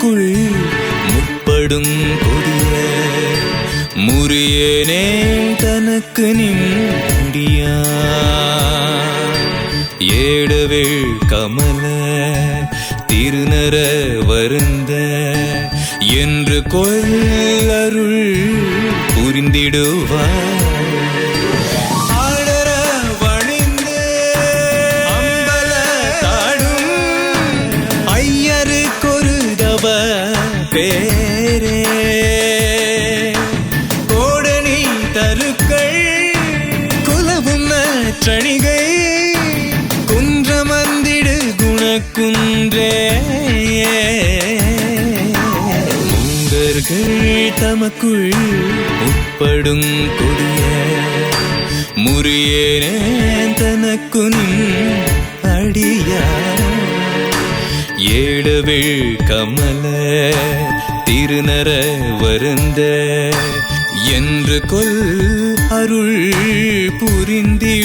தமக்குள் முற்படும் கொடிய முறியேனே தனக்கு நின்றியா ஏடவேள் கமல திருநர வருந்த என்று கொள்ளருள் புரிந்திடுவார் குலவும் நற்றணிகை குன்றமந்திடு குணக்குன்றே முந்தர்கள் தமக்குள் உட்படும் கொடிய முறியேனே தனக்கு அடியார் ஏடவேள் கமல திருநர வருந்த என்று கொல் அருள் புரிந்திடுவார்.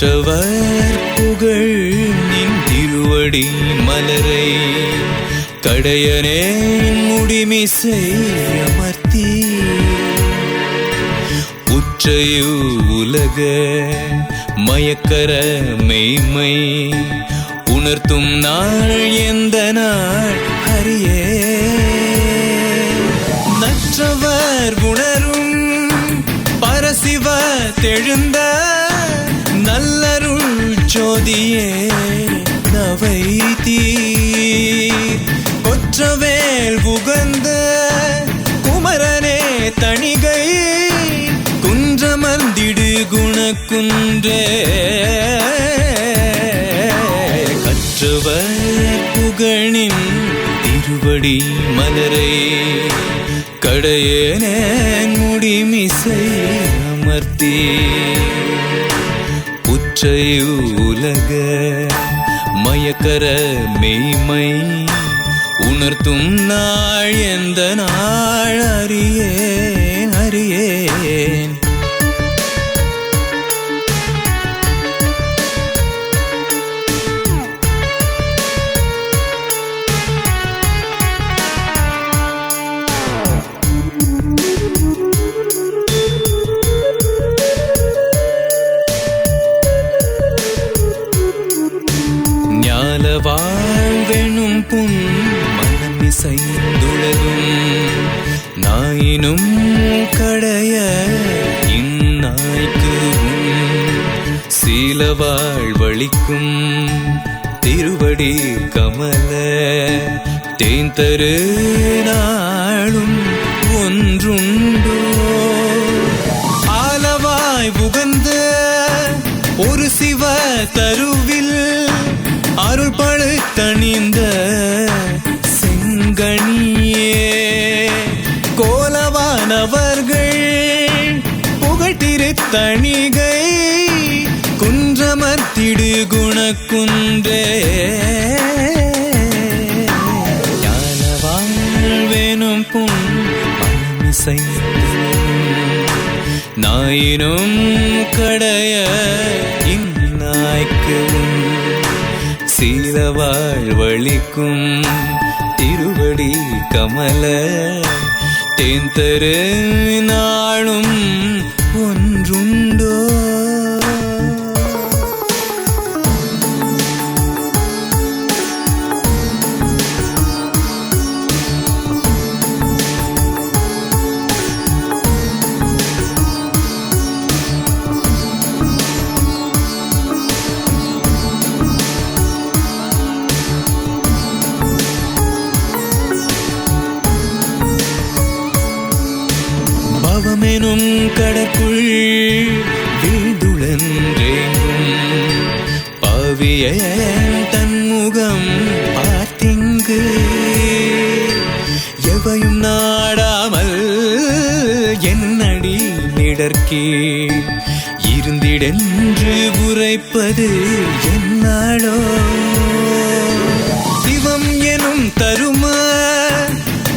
கற்றவர் புகழ் நின் திருவடி மலரை. கடையனே முடிமிசை அமர்த்தி. உற்றையு உலக மயக்கர மெய்மை. உணர்த்தும் நாள் எந்த நாள் அறியே. நற்றவர் உணரும் பரசிவ தெழுந்த ஜோதியே நவை தீர் கொற்றவேல் புகந்த குமரனே தணிகை குன்றமர்ந்திடு குணக்குன்றே. கற்றவர் புகழின் திருவடி மலரை கடையேனேன் முடிமிசை அமர்த்தே. உற்றை உலக மயக்கர மெய்மை உணர்த்தும் நாள் எந்த நாள் அறியே? வாழ்வெனும் புன் மனமிசைந்துழகும் நாயினும் கடைய இந்நாய்க்கு சீல வாழ்வழிக்கும் திருவடி கமல. தேந்தரு நாளும் ஒன்றுண்டோ. ஆலவாய் புகந்த ஒரு சிவ தருவில் அருள் பழுத்தணிந்த செங்கணியே கோலவானவர்கள் புகட்டிரு தணிகை குன்றமர்த்திடு குணக்குன்றே. ஞான வாழ்வேனும் புன் நாயினும் கடைய இந்நாய்க்கு உன் சீல வாழ்வழிக்கும் திருவடி கமல. தேந்தரு நாளும் ஒன்றும் பவமெனும் கடற்குள் வீழ்ந்துழன்றேங்கும் பாவிய தன்முகம் பார்த்திங்கு. எவையும் நாடாமல் என்னடி நிடற்கே இருந்திடென்று உரைப்பது என்னாளோ சிவம் எனும் தரும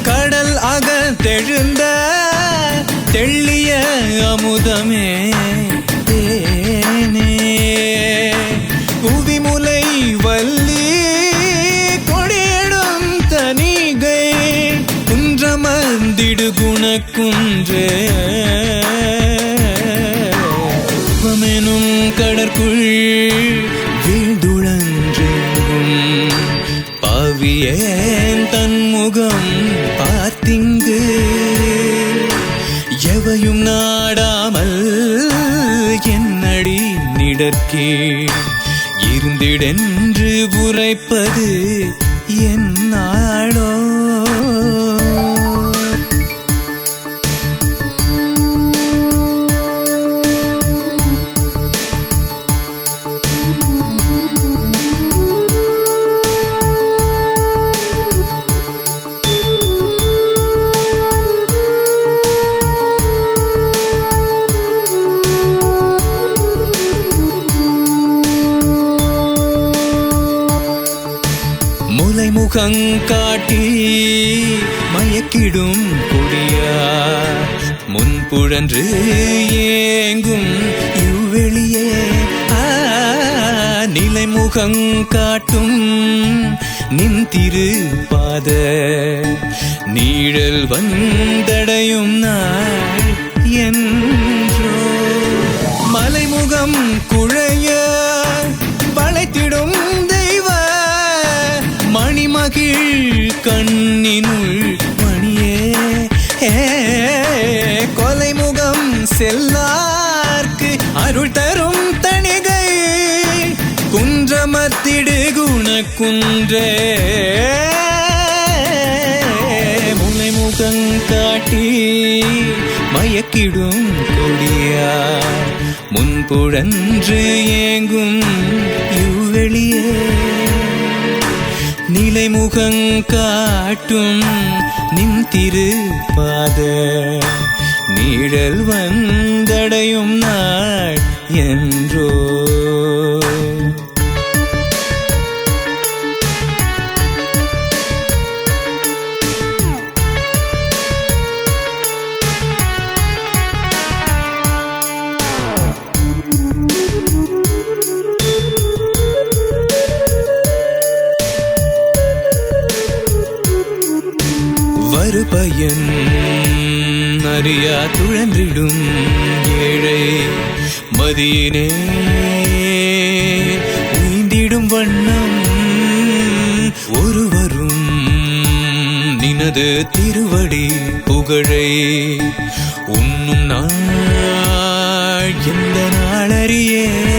கடல் அகத்தெழுந்த தெள்ளிய அமுதமே தேனே. புவிமுலை வள்ளி கொடியிடும் தனிகை. குன்றமர்ந்திடு குணக்குன்றே. பமெனும் கடற்குள் வீழ்ந்துழன்றெங்கும் பாவியேன் எதையும் நாடாமல் என்னடி நிடற்கே? இருந்திடென்று உரைப்பது முலை மயக்கிடும் கொடியா? முன்புழன்று ஏங்கும் இவ்வெளியே ஆ, நிலை முகங்காட்டும் நின் திருப்பாத. நீழல் வந்தடையும் நாள் என்றோ. மலைமுகம் குழைய கண்ணினுள் மணியே. கொலைமுகம் செல்லார்க்கு அருள் தரும் தணிகை. குன்றமத்திடு குணக்குன்றே. முனை முகம் காட்டி மயக்கிடும் கொடியா முன்புழன்று ஏங்கும் இவ்வெளியே நிலைமுகங் காட்டும் நின் திருப்பாத நீழல் வந்தடையும் நாள் என்றோ. அறியா துழன்றிடும் ஏழை மதியினே. உய்ந்திடும் வண்ணம் ஒருவரும் நினது திருவடி புகழை. உண்ணும் நாள் எந்த நாளறியே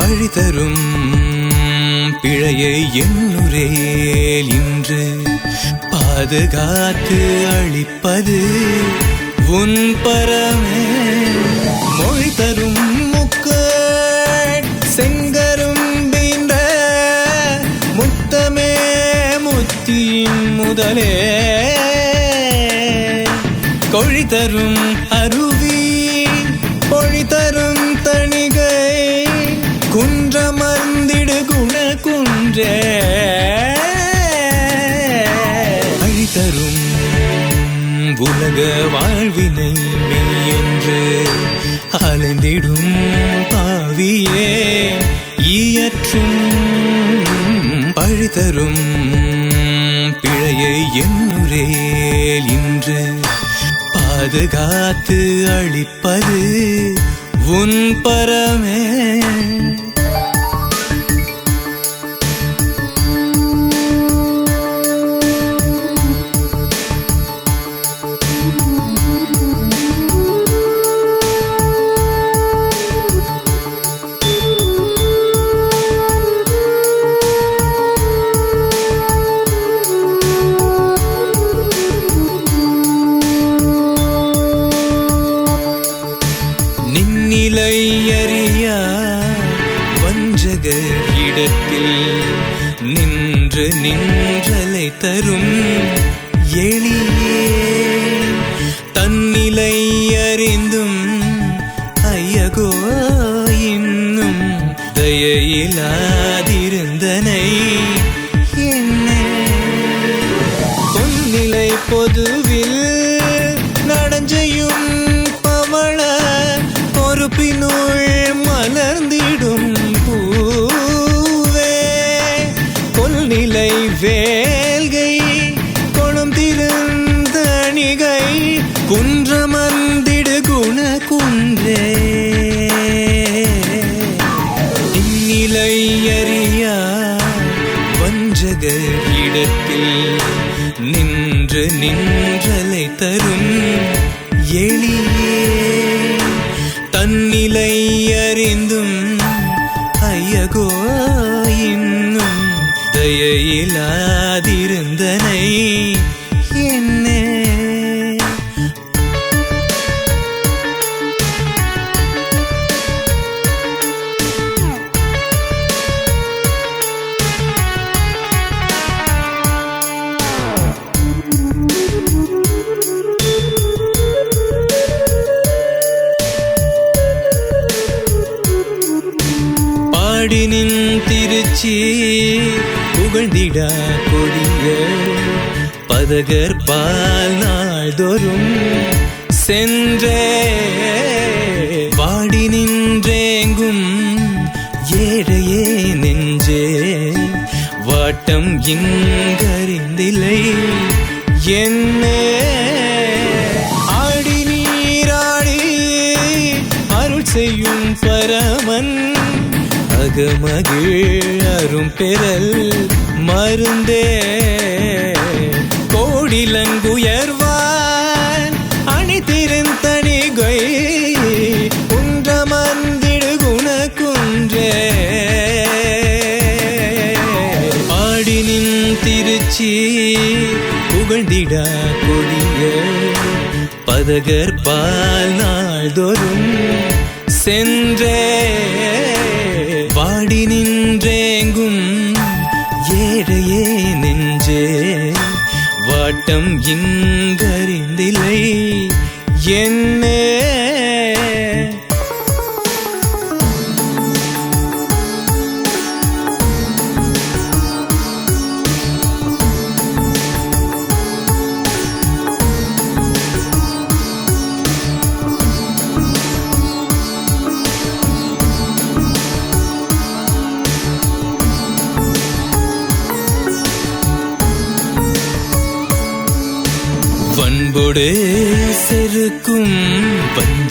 பழித்தரும் பிழையை என்னுரேல் இன்று. பாதுகாத்து அழிப்பது உன் பரமே. மொழி தரும் முக்கு செங்கரும்பின்ற முத்தமே முத்தியின் முதலே. கொழி தரும் குன்றே வழி தரும் உலக வாழ்வினை என்று அலைந்திடும் பாவியே. ஈயற்றும் பழி தரும் பிழையை என்னுரேல் இன்று பாதுகாத்து அழிப்பது உன் பரமே. ஐயகோ இன்னும் தயையிலாதிருந்தனை. என்னே திருச்சி புகழ்ந்திடா கொடிய பதகர் பால் நாள்தோறும் சென்றே பாடி நின்றேங்கும் ஏழையே நெஞ்சே. வாட்டம் இங்கறிந்தில்லை என்னே அகமகிழ் அரும் பெறல் மருந்தே. கோடிலங்குயர்வான் அணிதிருந்தணிகை குன்றமர்ந்திடு குண குணக்குன்றே பாடினின் திருச்சி புகழ்ந்திடா கொடிய. பதகர்பால் நாள்தோறும் சென்றே. தாண்டி நின்றேங்கும் ஏழையே நெஞ்சே. வாட்டம் இங்கறிந்தில்லை என்னே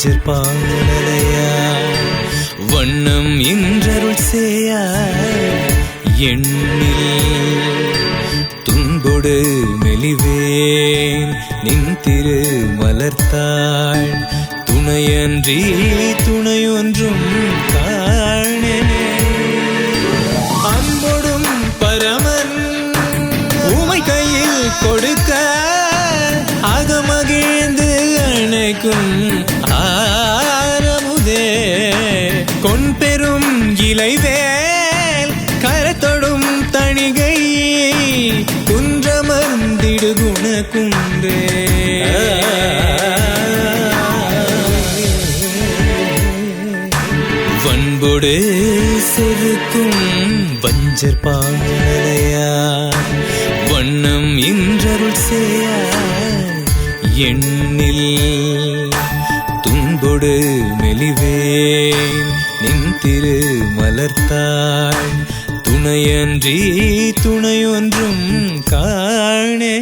பஞ்சர் பாடலையா வண்ணம் என்றருள் செய்யா எண்ணில் துன்பொடு மெலிவேன் நின் திரு மலர்த்தாள். துணையன்றி துணையொன்றும் வஞ்சர் பாங்கலையா வண்ணம் இன்றருள் செய்ய எண்ணில் துன்பொடு மெலிவேன். நின் திரு மலர்த்தாள் துணையன்றி துணையொன்றும் காணே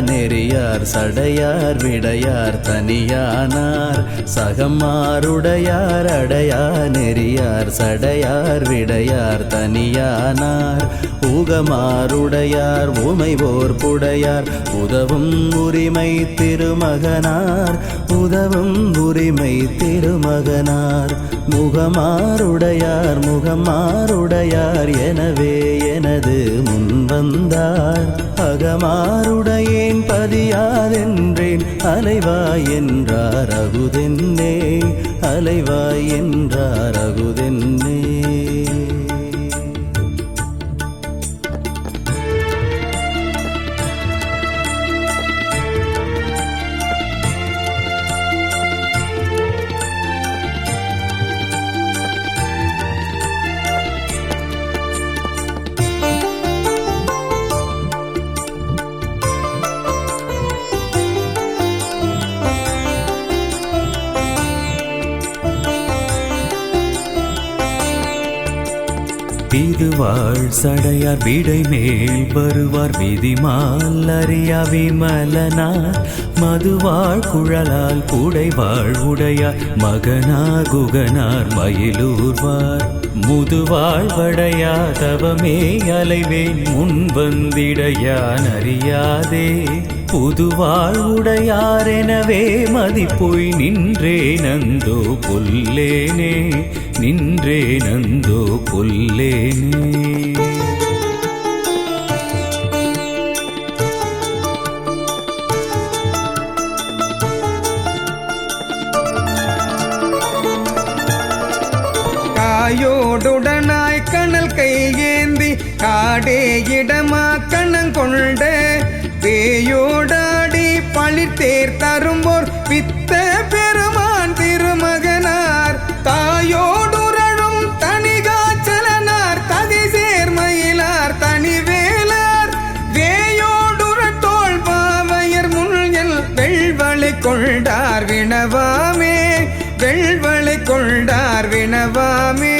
நெறியார் சடையார் விடையார் தனியானார். சகமாருடையார் அடையா நெறியார் சடையார் விடையார் தனியானார். ஊகமாருடையார் உமைவோர் புடையார். உதவும் உரிமை திருமகனார். உதவும் உரிமை திருமகனார். முகமாருடையார் முகமாருடையார் எனவே எனது முன் வந்தார் அகமாருடையேன் பதியாதென்றேன். அலைவாய் என்றார் அகுதென்னே. அலைவாய் என்றார் அகுதென்னே. இதுவாழ் சடையார் வீடை மேல் வருவார் விதிமால் அறியா விமலனார். மதுவாழ் குழலால் புடைவாழ் உடையார் மகனா குகனார் மயிலூர்வார். முதுவாழ் வடையா தவமே அலைவேன் முன் வந்திடையான் அறியாதே புதுவாழ் உடையார் மதிப்பொய் நின்றே நந்தோ புல்லேனே. நின்றே நந்தோ புல்லேனே. கண்ணங்கொண்ட பேயோடாடி பழித்தேர் தரும்போர் பித்த பெருமான் திருமகனார். தாயோடுரணும் தனிகாச்சலனார் ததிசேர் மயிலார் தனிவேலார் வேயோடுரட்டோள் பாவையர் முன்யல் வெள்வளை கொண்டார் வினவாமே வெள்வளை கொண்டார் வினவாமே.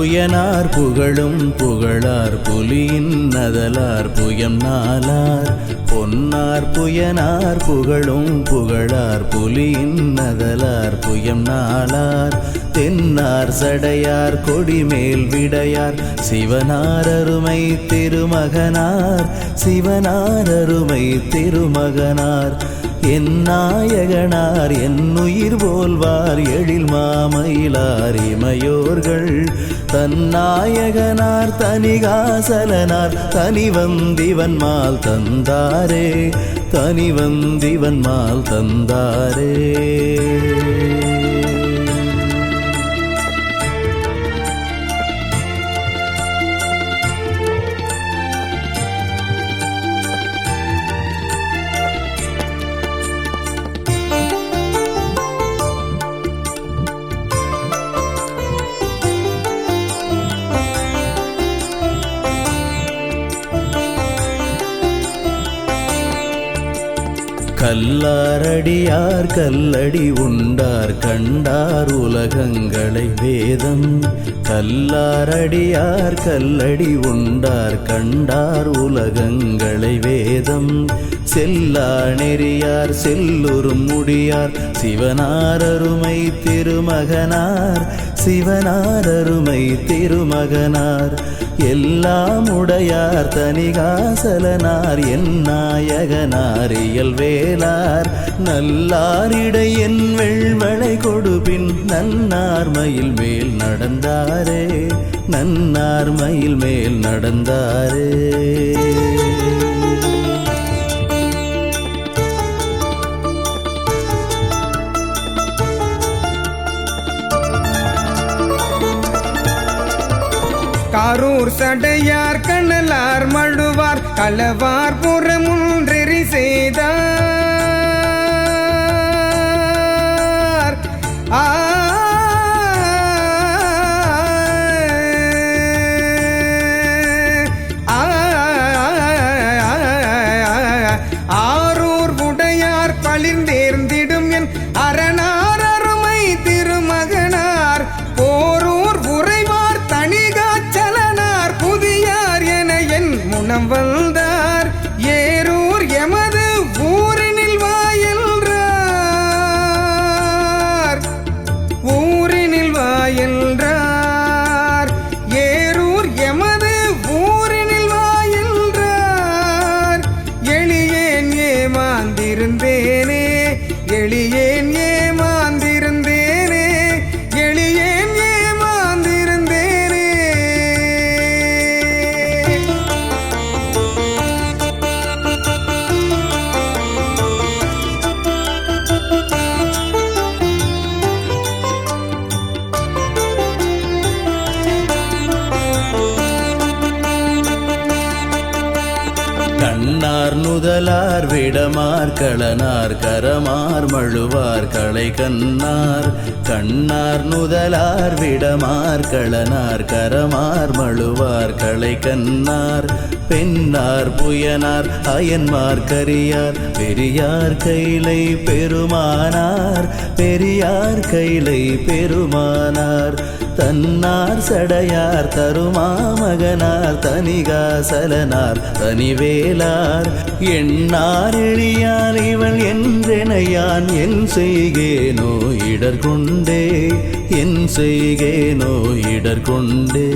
புயனார் புகழும் புகழார் புலியின் நதலார் புயம் நாளார் பொன்னார் புயனார் புகழும் புகழார் புலியின் நதலார் புயம் நாளார் தென்னார் சடையார் கொடிமேல் விடையார். சிவனார் அருமை திருமகனார். சிவனார் அருமை திருமகனார். என் நாயகனார் என் உயிர் போல்வார் எழில் மாமயிலார் இமையோர்கள். தன் நாயகனார் தனிகாசலனார் தனிவந்திவன் மால் தந்தாரே தனிவந்திவன் மால் தந்தாரே. கல்லாரடியார் கல்லடி உண்டார் கண்டார் உலகங்களை வேதம். கல்லாரடியார் கல்லடி உண்டார் கண்டார் உலகங்களை வேதம். செல்லா நெறியார் செல்லுறும் முடியார் சிவனார் அருமை திருமகனார். சிவனார் அருமை திருமகனார். எல்லாம் உடையார் தனிகாசலனார். என் நாயகனார் இயல் வேளார். நல்லாரிடை என் வெள்வளை கொடுப்பின் நன்னார் மயில் மேல் நடந்தாரே. நன்னார் மயில் மேல் நடந்தாரே. காரூர் சடையார் கண்ணலார் மழுவார் களவார் புறமுன்றெறி செய்தார். ஆ களனார் கரமார் மழுவார் களை கண்ணார் கண்ணார் நுதலார் விடமார் களனார் கரமார் மழுவார் களை கண்ணார் பெண்ணார் புயனார் அயன்மார் கரியார் பெரியார் கைலை பெருமானார் பெரியார் கைலை பெருமானார். தன்னார் சடையார் தருமாமகனார் தனிகாசலனார் தனிவேலார். எண்ணார் எழியார் இவள் என்றெனையான் என் செய்கேனோ இடர் கொண்டே என் செய்கேனோ இடர் கொண்டே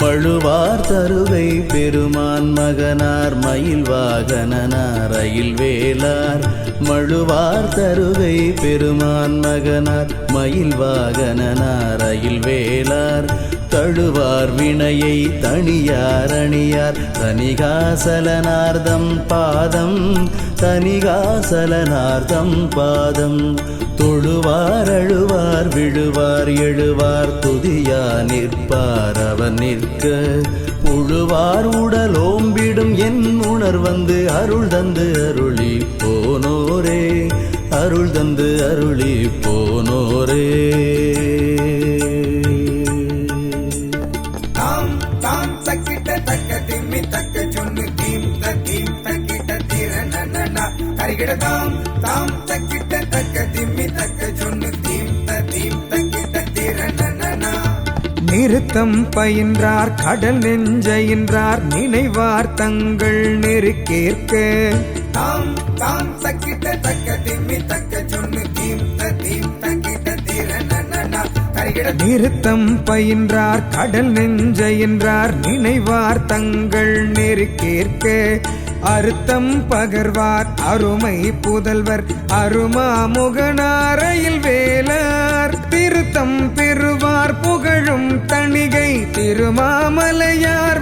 பழுவார் தருவை பெருமான் மகனார் மயில் வாகனார் ரயில் வேளார் மழுவார் தருவை பெருமான் மகனார் மயில் வாகனார் ரயில் வேளார் தழுவார் வினையை தனியார் அணியார் தனிகாசலனார்தம் பாதம் தனிகாசலனார்தம் பாதம். தொழுவார் அழுவார் விழுவார் எழுவார் துதியா நிற்பார் அவர் நிற்க. புழுவார் உடலோம்பிடும் என் உணர் வந்து அருள் தந்து அருளி போனோரே அருள் தந்து அருளி போனோரே தாம் தாம் தக்கிட்ட தக்க தக்கிட்ட நிறுத்தம் பயின்றார் கடல் நெஞ்சையின்றார் நினைவார் தங்கள் நெருக்கேற்க. தாம் தாம் தக்கிட்ட தக்க திம்மி தக்க சொன்னு தீம் த தீம் தக்கிட்ட நிறுத்தம் பயின்றார் கடல் நெஞ்சையின்றார் நினைவார் தங்கள் நெருக்கேற்க. அறுத்தம் பகர்வார் அருமை புதல்வர் அருமாமுகனாரையில் வேலார் திருமாமலையார்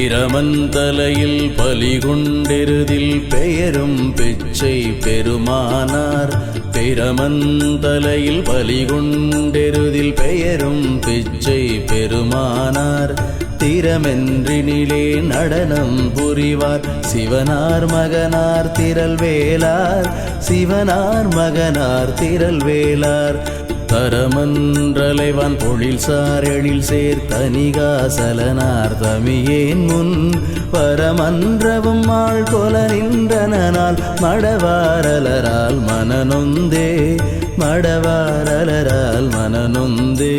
பிரமந்தலையில் பலிகுண்டெருதில் பெயரும் பிச்சை பெருமானார். பிரமந்தலையில் பலிகுண்டெருதில் பெயரும் பிச்சை பெருமானார். திறமென்றினிலே நடனம் புரிவார். சிவனார் மகனார் திரள் வேளார் சிவனார் மகனார் திரள் வேளார் தரமன்றலைவான் பொழில் சார் எழில் சேர் தனிகாசலனார் தமியேன் முன் பரமன்றவும் ஆள் கொல நின்றனால் மடவாரலரால் மனநொந்தே மடவாரலரால் மனநொந்தே.